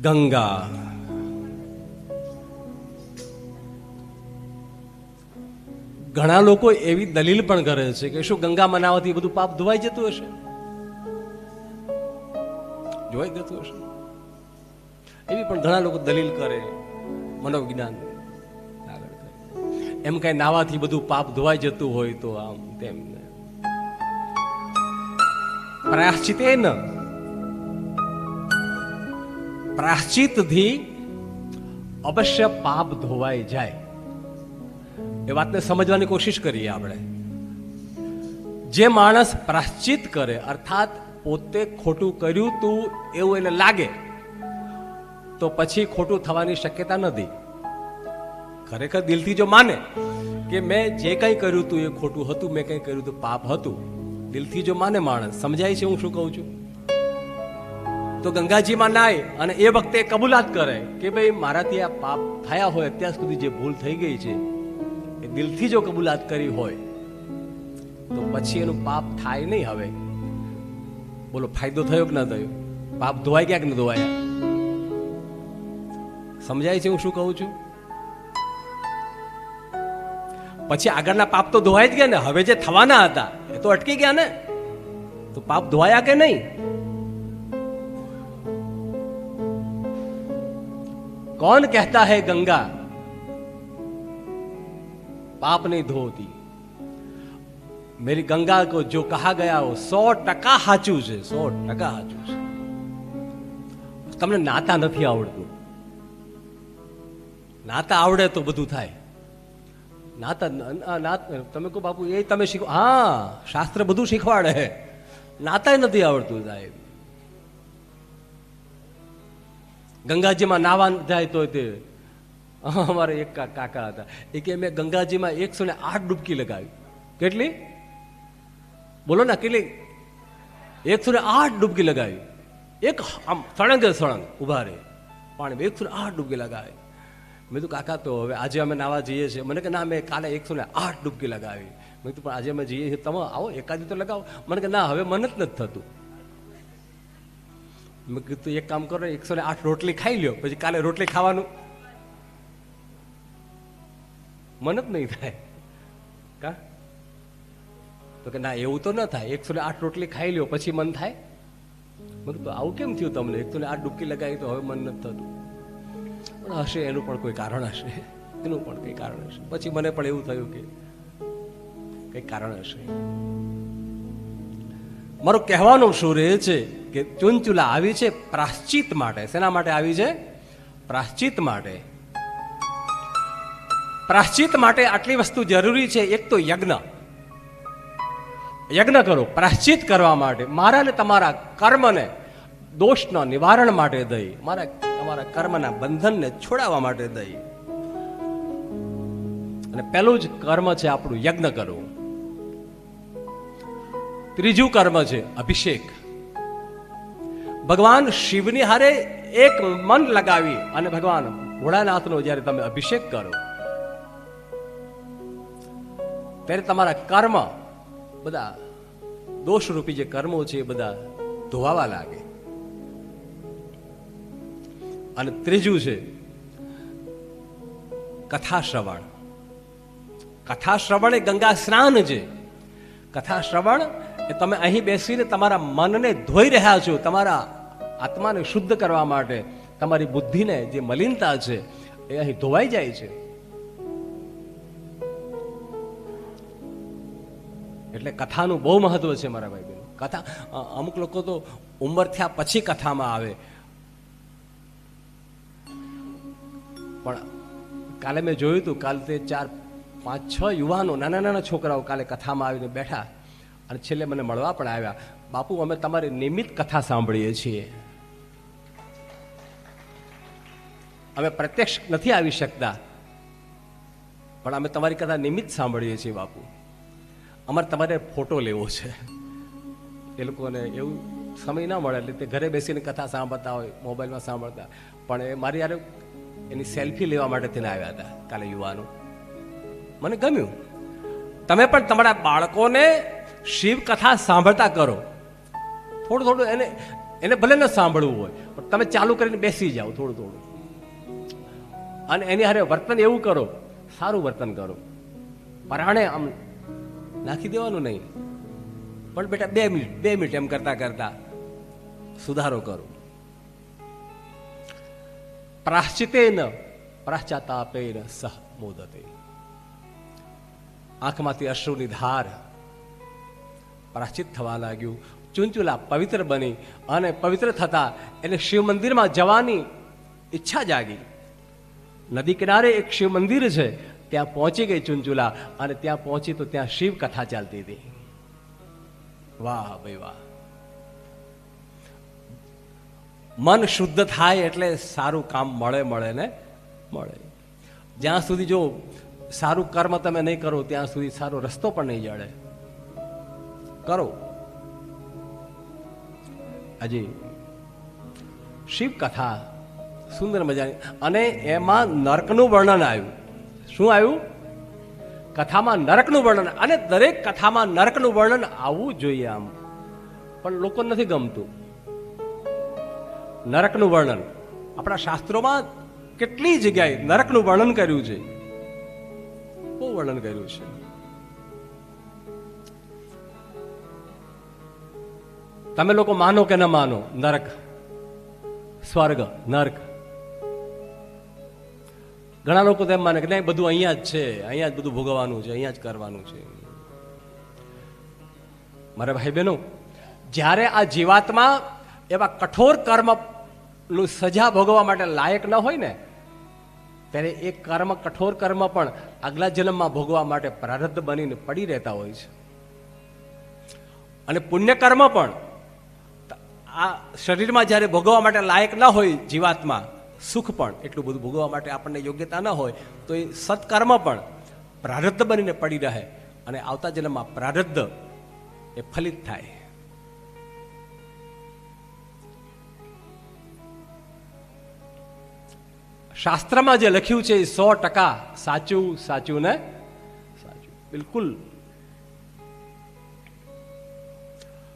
ગંગા. ઘણા લોકો એવી દલીલ પણ કરે છે કે શું ગંગા મનાવાથી બધું પાપ ધોવાઈ જતું હશે? જોવાઈ જતું હશે? એવી પણ ઘણા લોકો દલીલ કરે, મનોવિજ્ઞાન એમ કઈ નાવાથી બધું પાપ ધોવાઈ જતું હોય તો આમ તેમ છે તે ન પ્રાયશ્ચિતથી અવશ્ય પાપ ધોવાઈ જાય. એ વાતને સમજવાની કોશિશ કરીએ આપણે. જે માણસ પ્રાશ્ચિત કરે, અર્થાત પોતે ખોટું કર્યું તું એવું એને લાગે, તો પછી ખોટું થવાની શક્યતા નથી. ખરેખર દિલથી જો માને કે મેં જે કંઈ કર્યું તું એ ખોટું હતું, મેં કંઈ કર્યું હતું પાપ હતું, દિલથી જો માને માણસ, સમજાય છે હું શું કહું છું? તો ગંગાજીમાં નાય અને એ વખતે કબૂલાત કરે કે ભાઈ મારાથી આ પાપ થયા હોય અત્યાર સુધી જે ભૂલ થઈ ગઈ છે, એ દિલથી જો કબૂલાત કરી હોય, તો પછી એનું પાપ થાય નહીં હવે. બોલો, ફાયદો થયો કે ના થયો? પાપ ધોવાય ક્યાંક ન ધોવાયા? સમજાય છે હું શું કહું છું? પછી આગળના પાપ તો ધોવાય જ ગયા ને, હવે જે થવાના હતા, એ તો અટકી ગયા ને? તો પાપ ધોવાયા કે નહીં? कौन कहता है गंगा पाप नहीं धोती मेरी गंगा को जो कहा गया वो સો ટકા સાચું છે સો ટકા સાચું છે તમને નાતા નથી આવડતું નાતા આવડે તો બધું થાય નાતા ન- નાત તમે કહો બાપુ એ તમે શીખો હા શાસ્ત્ર બધું શીખવાડે નાતાય નથી આવડતું સાહેબ ગંગાજીમાં નાવા જાય તો. તે અમારે એક કાકા હતા. એ કે મેં ગંગાજીમાં એકસો ને આઠ ડૂબકી લગાવી. કેટલી? બોલો ને, કેટલી? એકસો ને આઠ ડૂબકી લગાવી. એક આમ સળંગે સળંગ ઊભા રહે. પાણી એકસો ને આઠ ડૂબકી લગાવી. મેં તું કાકા, તો હવે આજે અમે નાવા જઈએ છીએ. મને કે, ના, મેં કાલે એકસો ને આઠ ડૂબકી લગાવી. મેં તું પણ આજે અમે જઈએ છીએ. તમે આવો, એકાદી તો લગાવો. મને કે, ના, હવે મને જ નથી થતું. મેં કીધું, એક કામ કરો, એકસો ને આઠ રોટલી ખાઈ લ્યો, પછી કાલે રોટલી ખાવાનું. મન જ નહીં થાય. કા? તો કે, ના, એવું તો ન થાય. એકસો ને આઠ રોટલી ખાઈ લ્યો, પછી મન થાય. મેં કીધું, આવું કેમ થયું તમને? એકસો ને આઠ ડૂબકી લગાવી તો હવે મન નથી થતું. પણ હશે, એનું પણ કોઈ કારણ હશે. એનું પણ કંઈ કારણ હશે. પછી મને પણ એવું થયું કે કંઈ કારણ હશે. મારું કહેવાનું શું રહે છે કે ચુનચુલા આવી છે પ્રાશ્ચિત માટે. શેના માટે આવી છે? પ્રાશ્ચિત માટે. પ્રાશ્ચિત માટે આટલી વસ્તુ જરૂરી છે, એક તો યજ્ઞ. યજ્ઞ કરો, પ્રાશ્ચિત કરવા માટે. મારા ને તમારા કર્મને દોષના નિવારણ માટે દઈ. મારા, તમારા કર્મના બંધનને છોડાવવા માટે દઈ. અને પહેલું જ કર્મ છે આપણું યજ્ઞ કરવું. ત્રીજું કર્મ છે અભિષેક. ભગવાન શિવની હારે એક મન લગાવી અને ભગવાન ભોળાનાથનો જ્યારે તમે અભિષેક કરો, ત્યારે તમારા કર્મ બધા દોષરૂપી જે કર્મો છે એ બધા ધોવાવા લાગે. અને ત્રીજું છે, કથા શ્રવણ. કથા શ્રવણ એ ગંગા સ્નાન છે. કથા શ્રવણ એ તમે અહીં બેસીને તમારા મનને ધોઈ રહ્યા છો, તમારા આત્માને શુદ્ધ કરવા માટે તમારી બુદ્ધિને જે મલિનતા છે એ અહીં ધોવાઈ જાય છે. એટલે કથાનું બહુ મહત્વ છે મારા ભાઈ બહેન કથા અમુક લોકો તો ઉંમર થયા પછી કથામાં આવે. પણ કાલે મેં જોયું હતું, કાલે તે ચાર, પાંચ, છ યુવાનો, નાના નાના છોકરાઓ કાલે કથામાં આવીને બેઠા અને છેલ્લે મને મળવા પણ આવ્યા. બાપુ, અમે તમારી નિયમિત કથા સાંભળીએ છીએ. અમે પ્રત્યક્ષ નથી આવી શકતા. પણ અમે તમારી કથા નિમિત્ત સાંભળીએ છીએ, બાપુ. અમારે તમારે ફોટો લેવો છે. એ લોકોને એવું સમય ના મળે, એટલે તે ઘરે બેસીને કથા સાંભળતા હોય, મોબાઈલમાં સાંભળતા. પણ એ મારી યારે એની સેલ્ફી લેવા માટે તેને આવ્યા હતા, કાલે યુવાનો. મને ગમ્યું. તમે પણ તમારા બાળકોને શિવ કથા સાંભળતા કરો. થોડું થોડું એને એને ભલે ન સાંભળવું હોય, પણ તમે ચાલુ કરીને બેસી જાઓ, થોડું થોડું. અને એની હારે વર્તન એવું કરો, સારું વર્તન કરો. પરાણે આમ નાખી દેવાનું નહીં. પણ બેટા, બે મિનિટ બે મિનિટ એમ કરતા કરતા સુધારો કરો. પ્રાશ્ચિતેન પ્રાશ્ચાતાપેન સહ મોદતે. આંખમાંથી અશ્રુની ધાર પ્રાશ્ચિત થવા લાગ્યું. ચૂંચુલા પવિત્ર બની અને પવિત્ર થતા એને શિવ મંદિરમાં જવાની ઈચ્છા જાગી. નદી કિનારે એક શિવ મંદિર છે, ત્યાં પહોંચી ગઈ ચુંચુલા અને ત્યાં પહોંચી તો ત્યાં શિવ કથા ચાલતી હતી. વાહ ભાઈ વાહ. મન શુદ્ધ થાય એટલે સારું કામ મળે મળે ને મળે. જ્યાં સુધી જો સારું કર્મ તમે નહીં કરો, ત્યાં સુધી સારો રસ્તો પણ નહીં જડે કરો. હજી, શિવ કથા સુંદર મજાની. અને એમાં નર્કનું વર્ણન આવ્યું. શું આવ્યું? કથામાં નરકનું વર્ણન. અને દરેક કથામાં નરકનું વર્ણન આવવું જોઈએ આમ. પણ લોકો નથી ગમતું. નરકનું વર્ણન. આપણા શાસ્ત્રોમાં કેટલી જગ્યાએ નરકનું વર્ણન કર્યું છે? બહુ વર્ણન કર્યું છે. તમે લોકો માનો કે ન માનો, નરક, સ્વર્ગ, નરક. ઘણા લોકો તો એમ માને કે નહીં બધું અહીંયા જ છે, અહીંયા જ બધું ભોગવવાનું છે, અહીંયા જ કરવાનું છે. મારા ભાઈ બહેનો જ્યારે આ જીવાત્મા એવા કઠોર કર્મ સજા ભોગવવા માટે લાયક ન હોય ને, ત્યારે એ કર્મ, કઠોર કર્મ પણ આગલા જન્મમાં ભોગવા માટે પ્રારબ્ધ બનીને પડી રહેતા હોય છે. અને પુણ્ય કર્મ પણ, આ શરીરમાં જ્યારે ભોગવવા માટે લાયક ન હોય જીવાત્મા સુખ પણ એટલું બધું ભોગવવા માટે આપણને યોગ્યતા ન હોય, તો એ સત્કર્મ પણ પ્રારબ્ધ બનીને પડી રહે અને આવતા જન્મમાં પ્રારબ્ધ એ ફલિત થાય. શાસ્ત્રમાં જે લખ્યું છે એ સો ટકા સાચું સાચું ને સાચું. બિલકુલ